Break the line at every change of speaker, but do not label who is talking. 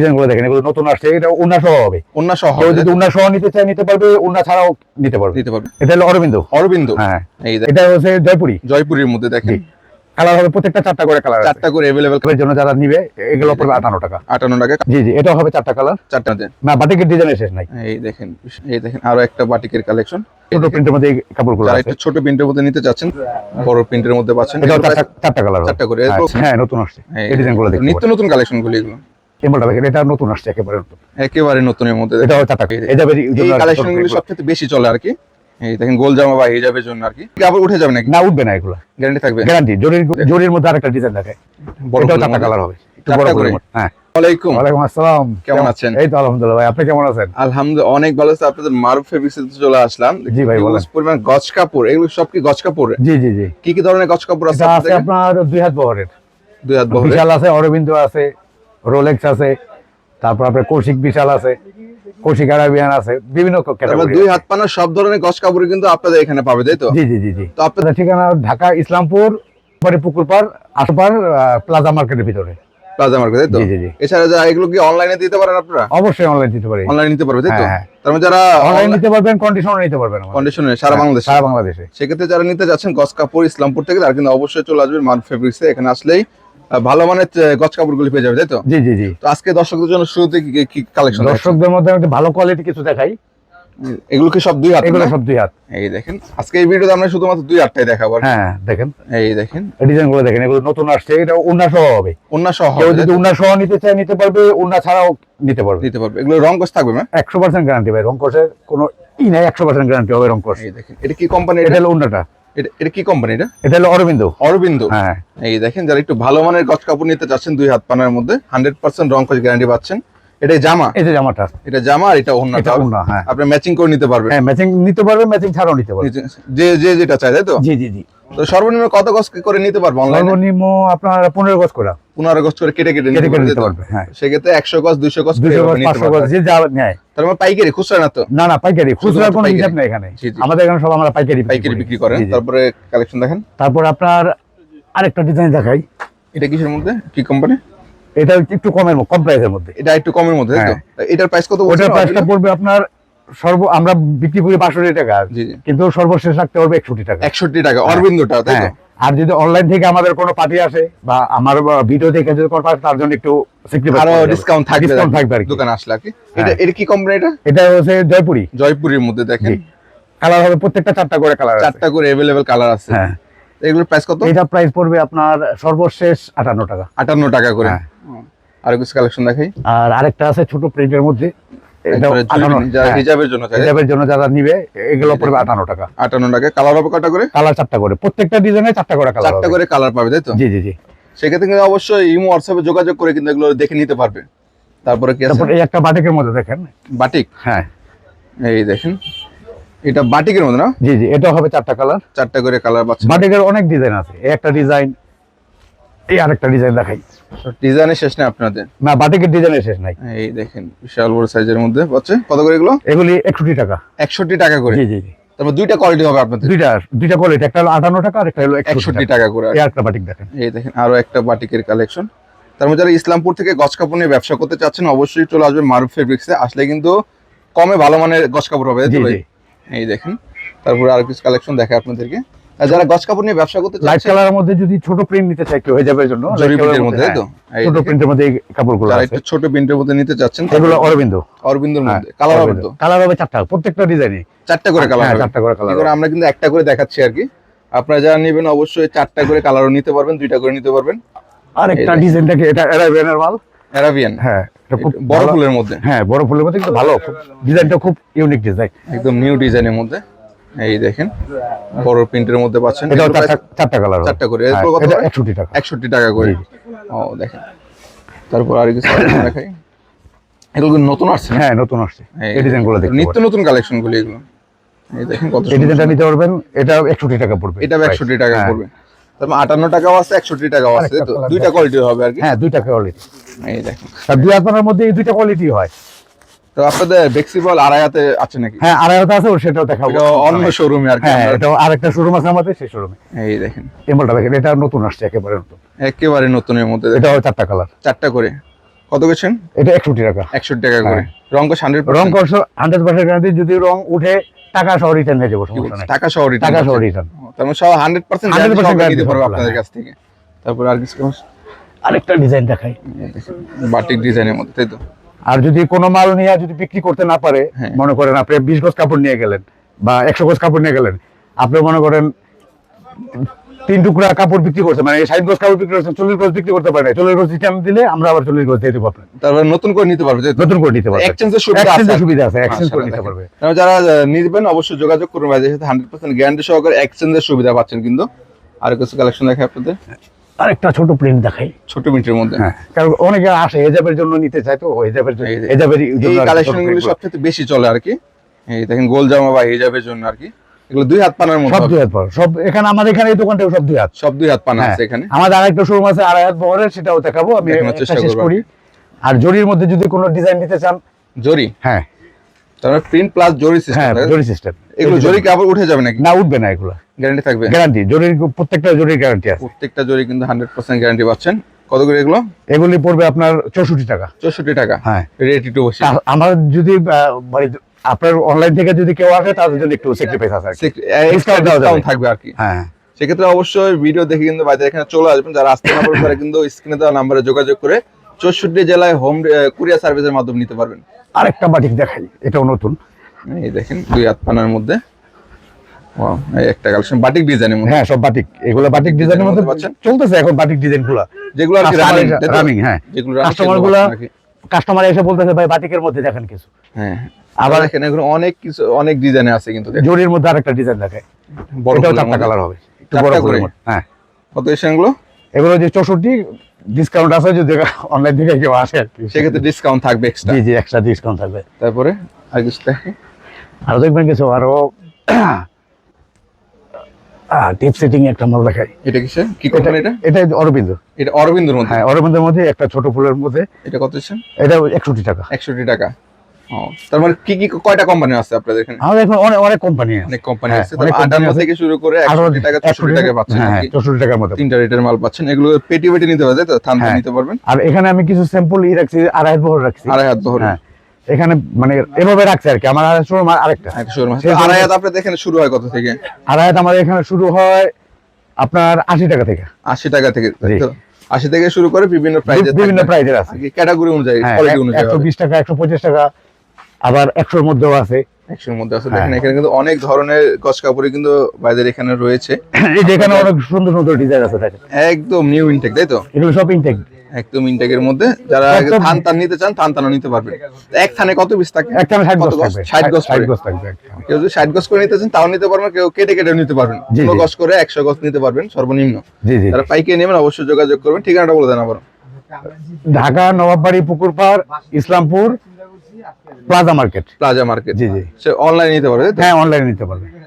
ডিজাইনগুলো দেখেন এগুলো নতুন আসছে এটা উন্না সহ হবে।
অন্য সহ
কেউ যদি উন্না সহ নিতে চায় নিতে পারবে উন্না ছাড়াও নিতে পারবে।
দিতে পারবে।
এটা হলো অরবিন্দ।
অরবিন্দ।
হ্যাঁ। এটা হচ্ছে জয়পুরি।
জয়পুরের মধ্যে দেখেন।
কালার হবে প্রত্যেকটা চারটা করে কালার
চারটা করে
এর জন্য যারা নিবে এগুলো পড়বে আটান্ন টাকা।
আটান্ন টাকা।
জি জি এটা হবে চারটা কালার
চারটা দেন
না বাটিকের ডিজাইনের শেষ নাই।
এই দেখেন এই দেখেন আরও একটা বাটিকের কালেকশন
ছোট প্রিন্টের মধ্যে কাপড়গুলো আছে।
একটু ছোট প্রিন্টের মধ্যে নিতে চাচ্ছেন বড় প্রিন্টের মধ্যে পাচ্ছেন এগুলো
চারটা কালার
চারটা করে।
হ্যাঁ নতুন আসছে।
এই
ডিজাইনগুলো দেখতে
নিত্য নতুন
কালেকশনগুলো দেখেন এটা নতুন আসছে একেবারে নতুন।
একেবারে নতুনের মধ্যে। দেখেন।
এটাও চারটা এই যাবে
এই কালেকশনগুলো সবচেয়ে বেশি চলে আর কি। এই দেখেন গোল জামা বা হিজাবের জন্য আর কি। আবার উঠে যাবে নাকি?
না উঠবে না এগুলো।
গ্যারান্টি থাকবে?
গ্যারান্টি জরির জরির মধ্যে আরেকটা ডিজাইন এটাও
ফুলের
কালার হবে। একটু বড়
করে?
হ্যাঁ।
ওয়ালাইকুম।
ওয়ালাইকুম আসসালাম।
কেমন আছেন?
এই তো আলহামদুলিল্লাহ ভাই। আপনি কেমন আছেন?
আলহামদুলিল্লাহ অনেক ভালো আছে। আপনাদের মারুফ ফেব্রিক্স চলে আসলাম।
জি ভাই,
এগুলো
বলেন।
পরিমাণ গজ কাপড়। এগুলো সব কি গজ কাপড়?
জি জি জি।
কি কি ধরনের গজ কাপড় আছে
এটা আপনার দুই হাত বহরের।
দুই হাত
বিশাল আছে অরবিন্দ আছে। রোলেক্স আছে তারপর আপনার কৌশিক বিশাল আছে কৌশিক আরাবিয়ান আছে বিভিন্ন ক্যাটাগরি
দুই হাত পানা সব ধরনের গজ কাপড় কিন্তু আপনাদের এখানে পাবে তাই তো?
জি জি জি জি।
তো আপনাদের
ঠিকানা ঢাকা ইসলামপুর পরে পুকুরপাড় আশপার প্লাজা মার্কেটের ভিতরে।
প্লাজা মার্কেট তাই তো?
জি জি জি।
এছাড়া যা এগুলো কি অনলাইনে দিতে পারেন আপনারা?
অবশ্যই অনলাইন দিতে পারি।
অনলাইনে নিতে পারবে তাই তো। তার মানে যারা
অনলাইন নিতে পারবেন কন্ডিশনও নিতে পারবেন
কন্ডিশনে সারা বাংলাদেশে।
সারা বাংলাদেশে।
সেক্ষেত্রে যারা নিতে যাচ্ছেন গজ কাপড় ইসলামপুর থেকে তারা কিন্তু অবশ্যই চলে আসবেন মান ফেব্রিক্সে এখানে আসলেই ভালো মানের গছ গজ কাপড়গুলি পেয়ে যাবে তাই তো?
জি জি জি।
তো আজকে দর্শকদের জন্য শুরুতে কি কালেকশন
দর্শকদের মধ্যে আমি ভালো কোয়ালিটি কিছু দেখাই।
এগুলো কি সব দুই হাত?
এগুলো সব দুই হাত।
এই দেখেন আজকে এই ভিডিওতে আমরা শুধুমাত্র দুই হাতটাই দেখাবো।
হ্যাঁ দেখেন।
এই দেখেন।
ডিজাইনগুলো দেখেন এগুলো নতুন আসছে এটা উন্না সহ হবে।
অন্য সহ
কেউ যদি উন্না সহ নিতে চায় নিতে পারবে উন্না ছাড়াও নিতে পারবে।
নিতে পারবে। এগুলো রং কস থাকবে না?
একশো পার্সেন্ট গ্যারান্টি ভাই রংকসের কোনো ই নাই একশো পার্সেন্ট গ্যারান্টি হবে রং রংকস
এই দেখেন এটা কি কোম্পানি
এটা? হলো উন্নাটা।
এটা- কি কোম্পানি এটা?
এটা হলো অরবিন্দ।
অরবিন্দ।
হ্যাঁ।
এই দেখেন যারা একটু ভালো মানের গছ কাপড় নিতে চাচ্ছেন দুই হাত পানার মধ্যে হান্ড্রেড পার্সেন্ট রং গ্যারান্টি পাচ্ছেন। এটা জামা?
এটা জামাটা।
এটা জামা আর এটা অন্যটা
এটা হ্যাঁ।
আপনি ম্যাচিং করে নিতে পারবেন।
হ্যাঁ ম্যাচিং নিতে পারবে ম্যাচিং ছাড়াও নিতে পারবে।
যে যে যেটা চাই তাই তো?
জি জি জি।
তো সর্বনিম্ন কত গজ করে নিতে পারব অনলাইনে
সর্বনিম্ন আপনার পনেরো গজ করে।
পনেরো গজ করে কেটে কেটে নিতে পারবে
হ্যাঁ।
সেক্ষেত্রে একশো গজ দুইশো গজ
দুশো গজ পাঁচশো গজ যে যা নেয়।
তার মানে পাইকারি খুচরা না তো?
না না পাইকারি। খুচরা কোনো হিসাব নেই এখানে। আমাদের এখানে সব আমরা পাইকারি
পাইকারি বিক্রি করেন। তারপরে কালেকশন দেখেন।
তারপর আপনার আরেকটা ডিজাইন দেখাই।
এটা কিসের মধ্যে? কি কোম্পানি
এটা একটু কমের কম প্রাইসের মধ্যে।
এটা একটু কমের মধ্যে তো? এটার প্রাইস কত
ওটার প্রাইসটা? পড়বে আপনার সর্ব আমরা বিক্রি করি বাষট্টি টাকা। কিন্তু সর্বশেষ রাখতে পারবে একষট্টি টাকা।
একষট্টি টাকা অরবিন্দটা তাই
হ্যাঁ। আর যদি অনলাইন থেকে আমাদের কোনো পার্টি আসে বা আমার ভিডিও দেখে যদি কোনো পার্টি তার জন্য একটু আরও
ডিসকাউন্ট থাকবে কি।
থাকবে আর।
দোকানে আসলে কি? এটা
হ্যাঁ।
এটা কি কোম্পানি এটা?
এটা হচ্ছে জয়পুরি।
জয়পুরের মধ্যে দেখেন।
কালার হবে প্রত্যেকটা চারটা করে কালার
চারটা করে অ্যাভেলেবেল কালার আছে।
হ্যাঁ।
এগুলোর প্রাইস কত?
এটা প্রাইস পড়বে আপনার সর্বশেষ আটান্ন টাকা।
আটান্ন টাকা করে।
হ্যাঁ।
আর কিছু কালেকশন দেখাই।
আর আরেকটা আছে ছোট প্রিন্টের মধ্যে। এটাও
একবারে
আটান্ন
জুয়েলারি, যারা হিজাবের জন্য
হিজাবের জন্য যারা নিবে এগুলো পড়বে আটান্ন টাকা।
আটান্ন টাকা। কালার হবে কটা করে?
কালার চারটা করে। প্রত্যেকটা ডিজাইনে চারটা করে কালার
চারটা করে কালার পাবে তাই তো?
জি জি জি।
সেক্ষেত্রে কিন্তু অবশ্যই ইমো হোয়াটসঅ্যাপে যোগাযোগ করে কিন্তু এগুলো দেখে নিতে পারবে। তারপরে কি আছে?
এই একটা বাটিকের মধ্যে দেখেন।
বাটিক?
হ্যাঁ।
এই দেখেন। এটা বাটিকের মধ্যে না?
জি জি এটাও হবে চারটা কালার।
চারটা করে কালার
বাটিকের অনেক ডিজাইন আছে। একটা ডিজাইন এই আরেকটা ডিজাইন দেখাই।
ডিজাইনের শেষ নেই আপনাদের?
না বাটিকের ডিজাইনের শেষ নাই।
এই দেখেন বিশাল বড় সাইজের মধ্যে। পাচ্ছে? কত করে এগুলো?
এগুলি একষট্টি টাকা।
একষট্টি টাকা করে?
জি জি
তারপর দুইটা কোয়ালিটি হবে আপনাদের।
দুইটা দুইটা কোয়ালিটি একটা হলো আটান্ন টাকা আর একটা হলো একষট্টি টাকা।
করে
এই আরেকটা বাটিক দেখেন।
এই দেখেন আরও একটা বাটিকের কালেকশন তার মধ্যে যারা ইসলামপুর থেকে গছ কাপড় নিয়ে ব্যবসা করতে চাচ্ছেন অবশ্যই চলে আসবে মারুফ ফেব্রিক্সে আসলে কিন্তু কমে ভালো মানের গছ কাপড় হবে এই দেখেন তারপরে আর কিছু কালেকশন দেখে আপনাদেরকে। যারা গজ কাপড় নিয়ে ব্যবসা করতে
লাইট কালারের মধ্যে যদি ছোট প্রিন্ট নিতে চাই কেউ হয়ে যাবে জন্য light
জরি প্রিন্টের মধ্যে তো?
হ্যাঁ, ছোট প্রিন্টের মধ্যে এই কাপড়গুলো আছে।
একটু ছোট প্রিন্টের মধ্যে নিতে চাচ্ছেন
এগুলো অরবিন্দ।
অরবিন্দর মধ্যে কালার হবে তো
কালার হবে চারটা প্রত্যেকটা ডিজাইনে
চারটা করে কালার
হ্যাঁ
হবে।
চারটা করে কালার
আমরা কিন্তু একটা করে দেখাচ্ছি আর কি। আপনারা যারা নেবেন অবশ্যই চারটা করে কালারও নিতে পারবেন দুইটা করে নিতে পারবেন।
আরেকটা
এই
ডিজাইনটাকে এটা অ্যারাবিয়ানের মাল।
অ্যারাবিয়ান
হ্যাঁ
বড় ফুলের মধ্যে।
হ্যাঁ বড় ফুলের মধ্যে কিন্তু ভালো। ডিজাইনটা খুব ইউনিক ডিজাইন
একদম নিউ ডিজাইনের মধ্যে। এই দেখেন বড় প্রিন্টের মধ্যে পাচ্ছেন।
চারটা কালার
চারটা করে। এরপর কত?
একষট্টি টাকা।
করে। ও দেখেন। তারপর আর কিছু দেখাই? এগুলো নতুন আসছে?
হ্যাঁ নতুন আসছে।
এই
ডিজাইনগুলো দেখতে
নিত্য নতুন কালেকশনগুলো এগুলো। এই দেখেন কত
এই ডিজাইনটা নিতে পারবেন এটা একষট্টি টাকা পড়বে।
এটা
price।
একষট্টি টাকা
হ্যাঁ।
পড়বে। তারপর আটান্ন টাকাও আছে একষট্টি টাকাও আছে তো? দুইটা কোয়ালিটি হবে আর কি?
হ্যাঁ দুইটা কোয়ালিটি
এই দেখেন।
তার দুই আপনার মধ্যে এই দুইটা কোয়ালিটি হয়।
তো আপনাদের বেক্সিবল আড়াই হাতে আছে নাকি?
হ্যাঁ একটা আছে সেটাও দেখাবো।
এটা অন্য শোরুমে আর
হ্যাঁ এটা আরেকটা শোরুম আছে আমাদের সেই শোরুমে
এই দেখেন।
এমনটা দেখেন এটা নতুন আসছে একেবারে নতুন।
একেবারে নতুনের মধ্যে
এটাও চারটা কালার
চারটা করে। কত গেছেন
এটা একষট্টি টাকা।
একষট্টি টাকা করে।
হ্যাঁ।
রং কস হান্ড্রেড
রং করছ হান্ড্রেড পার্সেন্ট গ্যারান্টি যদি রং উঠে টাকা সহ রিটার্ন হয়ে যাব সমস্যা নাই।
টাকা সহ return
টাকা সহ। রিটার্ন
তার মানে সব হান্ড্রেড পার্সেন্ট
100%
নিতে
guarantee
পারব আপনাদের। কাছ থেকে। তারপর আর কিছু
আরেকটা ডিজাইন দেখাই।
বাটিক ডিজাইনের মধ্যে তাই তো?
আর যদি কোনো মাল নিয়ে যদি বিক্রি করতে না পারে
হ্যাঁ।
মনে করেন আপনি বিশ গজ কাপড় নিয়ে গেলেন বা একশো গজ কাপড় নিয়ে গেলেন আপনি মনে করেন তিন টুকরা কাপড় বিক্রি করছে মানে ষাট গজ কাপড় বিক্রি করছেন চল্লিশ গজ বিক্রি করতে পারে না চল্লিশ গজ রিটার্ন দিলে আমরা আবার চল্লিশ গজ দিয়ে দেবো আপনার
তারপর নতুন করে নিতে পারবে
নতুন করে নিতে পারবে।
এক্সচেঞ্জের সুবিধা আছে।
সুবিধা আছে এক্সচেঞ্জ করে নিতে পারবে।
যারা নিবেন অবশ্যই যোগাযোগ করুন ভাইদের সাথে হান্ড্রেড পার্সেন্ট গ্যারান্টি সহকারে এক্সচেঞ্জের সুবিধা পাচ্ছেন কিন্তু। আর কিছু কালেকশন দেখে আপনাদের।
আরেকটা ছোট প্রিন্ট দেখাই।
ছোট মিনিটের মধ্যে?
হ্যাঁ। কারণ অনেকে আসে হেজাবের জন্য নিতে চায় তো হেজাবের জন্য
এই যে-
হেজাবের
এই কালেকশনগুলো সবচেয়ে বেশি চলে আর কি। এই দেখেন গোল জামা বা হিজাবের জন্য আর কি। এগুলো দুই হাত পানার মধ্যে
সব দুই হাত পর সব এখানে আমাদের এখানে এই দোকানটাও সব দুই হাত।
সব দুই হাত পানা
হ্যাঁ।
আছে এখানে।
আমাদের আরেকটা শোরুম আছে আড়াই হাত বহরের সেটাও দেখাবো আমি
চেষ্টা
করি। আর জরির মধ্যে যদি কোনো ডিজাইন নিতে চান
জরি?
হ্যাঁ।
তাহলে প্রিন্ট প্লাস জরি
হ্যাঁ
সিস্টেম
জরি সিস্টেম
এগুলো জরি কি আবার উঠে যাবে নাকি?
না উঠবে না এগুলো।
গ্যারান্টি থাকবে?
গ্যারান্টি প্রত্যেকটা গ্যারান্টি আছে।
প্রত্যেকটা জরি কিন্তু হান্ড্রেড পার্সেন্ট গ্যারান্টি পাচ্ছেন। কত করে এগুলো?
এগুলি পড়বে আপনার চৌষট্টি টাকা।
চৌষট্টি টাকা?
হ্যাঁ।
রেটি
আমার যদি মানে আপনার অনলাইন থেকে যদি কেউ আসে তাদের জন্য একটু স্যাক্রিফাইস আছে।
ডিসকাউন্ট থাকবে আর কি।
হ্যাঁ
সেক্ষেত্রে অবশ্যই ভিডিও দেখে কিন্তু বাইরে এখানে চলে আসবেন। যারা আসতে না পারবেন তারা কিন্তু স্ক্রিনে দেওয়া নাম্বারে যোগাযোগ করে চৌষট্টি জেলায় হোম কুরিয়ার সার্ভিসের মাধ্যমে নিতে পারবেন।
আরেকটা বাটিক দেখাই এটাও নতুন।
এই দেখেন দুই হাত পানার মধ্যে। Wow, এই একটা কালেকশন বাটিক ডিজাইনের মধ্যে।
হ্যাঁ সব বাটিক এগুলো বাটিক ডিজাইনের মধ্যে
পাচ্ছেন?
চলতেছে এখন বাটিক ডিজাইন
যেগুলো আর কি
Customer
রানিং
হ্যাঁ।
যেগুলো running
কাস্টমার
সেগুলো
গুলা
পাচ্ছেন আর কি।
কাস্টমার এসে বলতেছে ভাই বাটিকের মধ্যে দেখেন কিছু।
হ্যাঁ
আবার-
আবার এগুলো অনেক কিছু অনেক ডিজাইনে আছে কিন্তু
জরির মধ্যে আরেকটা ডিজাইন দেখায়
বড়
চারটা কালার হবে একটু বড়
করে?
হ্যাঁ।
কত এগুলো
এগুলো যে চৌষট্টি ডিসকাউন্ট আছে যদি অনলাইন থেকে কেউ আসে আর কি।
সেক্ষেত্রে ডিসকাউন্ট থাকবে এক্সট্রা
জি জি এক্সট্রা ডিসকাউন্ট থাকবে।
তারপরে আর কিছু
আরও দেখবেন কিছু আরও টিপ সেটিং একটা মাল দেখাই।
এটা কিসের? কি কোম্পানি এটা
এটা? অরবিন্দ।
এটা অরবিন্দর মধ্যে?
হ্যাঁ অরবিন্দের মধ্যে একটা ছোট ফুলের মধ্যে।
এটা কত এসেন
এটা একষট্টি টাকা।
একষট্টি টাকা। ও তার মানে কি কি কয়টা কোম্পানি আছে আপনাদের এখানে?
আমাদের এখন অনেক অনেক কোম্পানি আছে।
অনেক কোম্পানি
হ্যাঁ,
আছে।
অনেক
আটান্ন থেকে শুরু করে টাকা পাচ্ছেন
হ্যাঁ
কি।
চৌষট্টি টাকার মতো।
তিনটা রেটের মাল পাচ্ছেন। এগুলো পেটি পেটি নিতে পারবে তো?
হ্যাঁ।
নিতে পারবেন?
আর এখানে আমি কিছু স্যাম্পল ই রাখছি আড়াই হাত বহর রাখছি।
আড়াই হাত বহর
হ্যাঁ। এখানে মানে এভাবে রাখছে আর কি। আমার আড়াই শোরুম আরেকটা।
একটা শোরুম আছে।
সেই জন্য-
আড়াই হাত আপনাদের এখানে শুরু হয় কত থেকে?
আড়াই হাত আমাদের এখানে শুরু হয় আপনার আশি টাকা থেকে।
আশি টাকা থেকে। আশি থেকে শুরু করে বিভিন্ন প্রাইজে
বিভিন্ন প্রাইজের আছে।
ক্যাটাগরি অনুযায়ী
হ্যাঁ একশো বিশ টাকা একশো পঁচিশ টাকা আবার একশোর মধ্যেও আছে।
একশোর মধ্যে আছে।
হ্যাঁ।
দেখেন এখানে কিন্তু অনেক ধরনের গছ কাপড়ই কিন্তু বাইরের এখানে রয়েছে।
এখানে অনেক সুন্দর সুন্দর ডিজাইন আছে দেখেন।
একদম নিউ ইনটেক তাই তো?
এগুলো সব ইনটেক
একদম ইনটেকের মধ্যে। যারা
একদম-
থান নিতে চান থান তানও নিতে পারবেন। এক থানে কত পিস থাকে
একটা ষাট
কত
গজ
গজ? ষাট গজ
ষাট গজ থাকবে
কেউ যদি ষাট গজ করে নিতে চান তাও নিতে পারবেন কেউ কেটে কেটে নিতে পারবেন। কোনো গজ করে একশো গজ নিতে পারবেন সর্বনিম্ন। যারা পাইকে নেবেন অবশ্যই যোগাযোগ করবেন। ঠিকানাটা বলে দেন আবার
Dhaka Nawabbari Pukurpar Islampur plaza market.
Plaza market.
জি জি।
সে অনলাইনে নিতে পারবে
হ্যাঁ অনলাইনে নিতে পারবে।